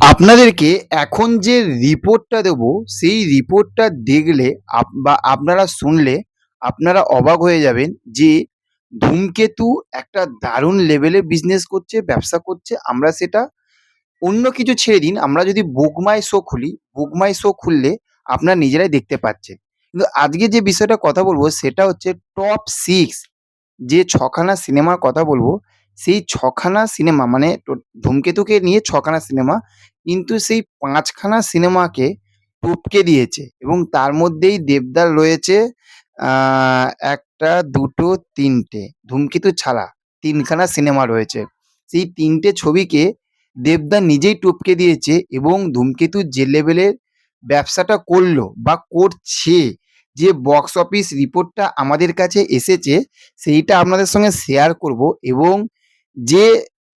আপনাদেরকে এখন যে রিপোর্টটা দেবো, সেই রিপোর্টটা দেখলে বা আপনারা শুনলে আপনারা অবাক হয়ে যাবেন যে ধূমকেতু একটা দারুণ লেভেলে বিজনেস করছে, ব্যবসা করছে, আমরা সেটা অন্য কিছু ছেড়ে দিন, আমরা যদি বুকমাই শো খুলি বুকমাই শো খুললে আপনারা নিজেরাই দেখতে পাচ্ছেন। কিন্তু আজকে যে বিষয়টা কথা বলব, সেটা হচ্ছে টপ সিক্স যে ছখানা সিনেমার কথা বলব সেই ছখানা সিনেমা মানে ধূমকেতুকে নিয়ে ছখানা সিনেমা কিন্তু সেই পাঁচখানা সিনেমাকে টপকে দিয়েছে এবং তার মধ্যেই দেবদার রয়েছে একটা, দুটো, তিনটে। ধূমকেতু ছাড়া তিনখানা সিনেমা রয়েছে। সেই তিনটে ছবিকে দেবদা নিজেই টপকে দিয়েছে এবং ধূমকেতু যে লেভেলের ব্যবসাটা করল বা করছে, যে বক্স অফিস রিপোর্টটা আমাদের কাছে এসেছে, সেইটা আপনাদের সঙ্গে শেয়ার করব এবং যে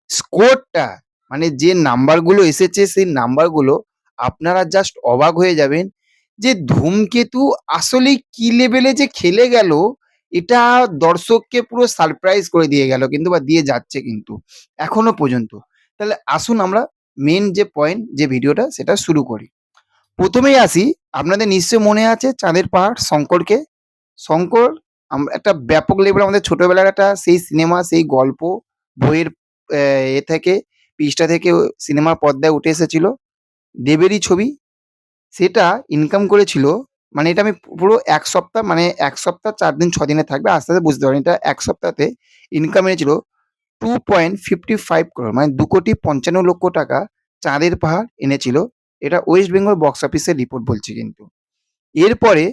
স্কোরটা মানে যে নাম্বারগুলো এসেছে সেই নাম্বারগুলো আপনারা জাস্ট অবাক হয়ে যাবেন যে ধূমকেতু আসলে কি লেভেলে যে খেলে গেল, এটা দর্শককে পুরো সারপ্রাইজ করে দিয়ে গেল কিন্তু বা দিয়ে যাচ্ছে কিন্তু এখনও পর্যন্ত। তাহলে আসুন আমরা মেন যে পয়েন্ট যে ভিডিওটা সেটা শুরু করি। প্রথমেই আসি, আপনাদের নিশ্চয় মনে আছে চাঁদের পাহাড়, শঙ্করকে। শঙ্কর একটা ব্যাপক লেভেল আমাদের ছোটবেলার একটা সেই সিনেমা সেই গল্প বইয়ের, এ থেকে, পৃষ্ঠা থেকে সিনেমার পর্দায় উঠে এসেছিল। দেবেরই ছবি। সেটা ইনকাম করেছিল। মানে এটা আমি পুরো এক সপ্তাহ মানে এক সপ্তাহ চার দিন ছ দিনে থাকবে। আস্তে আস্তে বুঝতে পারেন এটা এক সপ্তাহতে ইনকাম এনেছিল two point fifty five crore মানে দু কোটি পঞ্চান্ন লক্ষ টাকা চাঁদের পাহাড় এনেছিল। এটা ওয়েস্ট বেঙ্গল বক্স অফিসের রিপোর্ট বলছে কিন্তু। এরপরে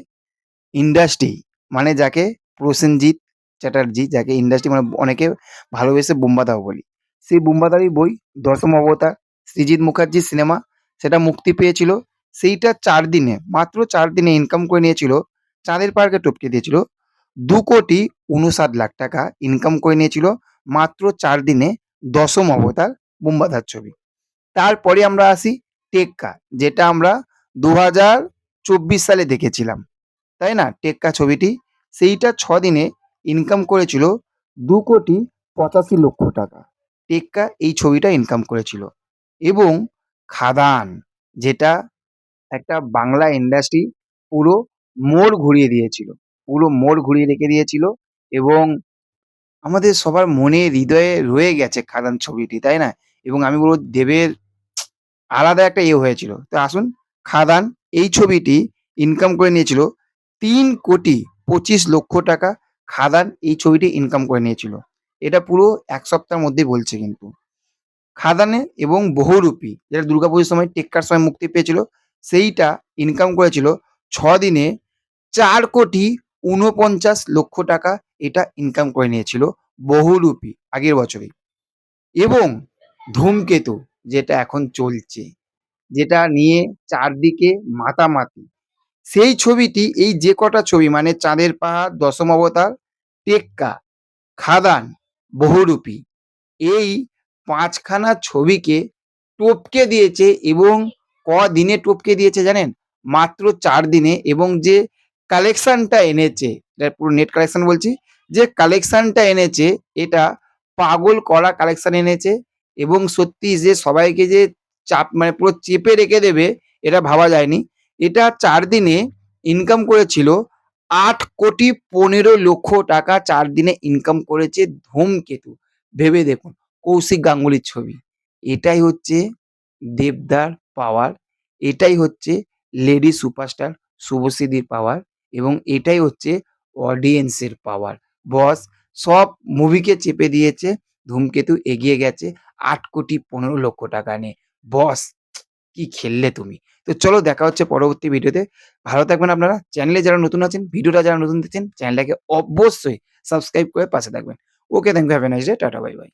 ইন্ডাস্ট্রি মানে যাকে প্রসেনজিৎ চ্যাটার্জি, যাকে ইন্ডাস্ট্রি মানে অনেকে ভালোবেসে বোম্বাদাও বলি। সেই বোম্বাদারই বই, দশম অবতার সৃজিৎ মুখার্জির সিনেমা সেটা মুক্তি পেয়েছিল। সেইটা চার দিনে, মাত্র চার দিনে ইনকাম করে নিয়েছিল, চাঁদের পার্কে টপকে দিয়েছিল। দু কোটি উনষাট লাখ টাকা ইনকাম করে নিয়েছিল, মাত্র চার দিনে দশম অবতার বোম্বাদার ছবি। তারপরে আমরা আসি টেক্কা, যেটা আমরা দু হাজার চব্বিশ সালে দেখেছিলাম। তাই না? টেক্কা ছবিটি। সেইটা ছ দিনে ইনকাম করেছিল দু কোটি পঁচাশি লক্ষ টাকা। টেক্কা এই ছবিটা ইনকাম করেছিল। এবং খাদান, যেটা একটা বাংলা ইন্ডাস্ট্রি পুরো মোড় ঘুরিয়ে দিয়েছিল। পুরো মোড় ঘুরিয়ে রেখে দিয়েছিল এবং আমাদের সবার মনে, হৃদয়ে রয়ে গেছে খাদান ছবিটি, তাই না? এবং আমি বলব দেবের আলাদা একটা ইয়ে হয়েছিল। তো আসুন, খাদান এই ছবিটি ইনকাম করে নিয়েছিল তিন কোটি পঁচিশ লক্ষ টাকা। খাদান এই ছবিটি ইনকাম করে নিয়েছিল। এটা পুরো এক সপ্তাহের মধ্যেই বলছে কিন্তু। খাদানে এবং বহুরূপী যেটা দুর্গাপুজোর সময় টেক্কার সময় মুক্তি পেয়েছিল, সেইটা ইনকাম করেছিল ছ দিনে চার কোটি উনপঞ্চাশ লক্ষ টাকা এটা ইনকাম করে নিয়েছিল বহুরূপী আগের বছরে। এবং ধূমকেতু, যেটা এখন চলছে, যেটা নিয়ে চারদিকে মাতামাতি। সেই ছবিটি, এই যে কটা ছবি মানে চাঁদের পাহাড়, দশম অবতার টেক্কা, খাদান, বহুরূপী। এই পাঁচখানা ছবিকে টপকে দিয়েছে এবং কদিনে টপকে দিয়েছে জানেন? মাত্র চার দিনে এবং যে কালেকশনটা এনেছে পুরো নেট কালেকশন বলছি, যে কালেকশনটা এনেছে, এটা পাগল করা কালেকশন এনেছে এবং সত্যি যে সবাইকে যে চাপ মানে পুরো চেপে রেখে দেবে, এটা ভাবা যায়নি। এটা চার দিনে ইনকাম করেছিল আট কোটি পনেরো লক্ষ টাকা চার দিনে ইনকাম করেছে ধূমকেতু। ভেবে দেখুন, কৌশিক গাঙ্গুলির ছবি। এটাই হচ্ছে দেবদার পাওয়ার এটাই হচ্ছে লেডি সুপারস্টার শুভশ্রীদির পাওয়ার এবং এটাই হচ্ছে অডিয়েন্সের পাওয়ার বস সব মুভিকে চেপে দিয়েছে, ধূমকেতু এগিয়ে গেছে আট কোটি পনেরো লক্ষ টাকা নিয়ে। বস কি খেললে তুমি? তো চলো দেখা হচ্ছে পরবর্তী ভিডিওতে। ভালো থাকবেন আপনারা। চ্যানেলে যারা নতুন আছেন, ভিডিওটা যারা নতুন দেখছেন, চ্যানেলটাকে অবশ্যই সাবস্ক্রাইব করে পাশে থাকবেন। Okay thank you have a nice day tata bye bye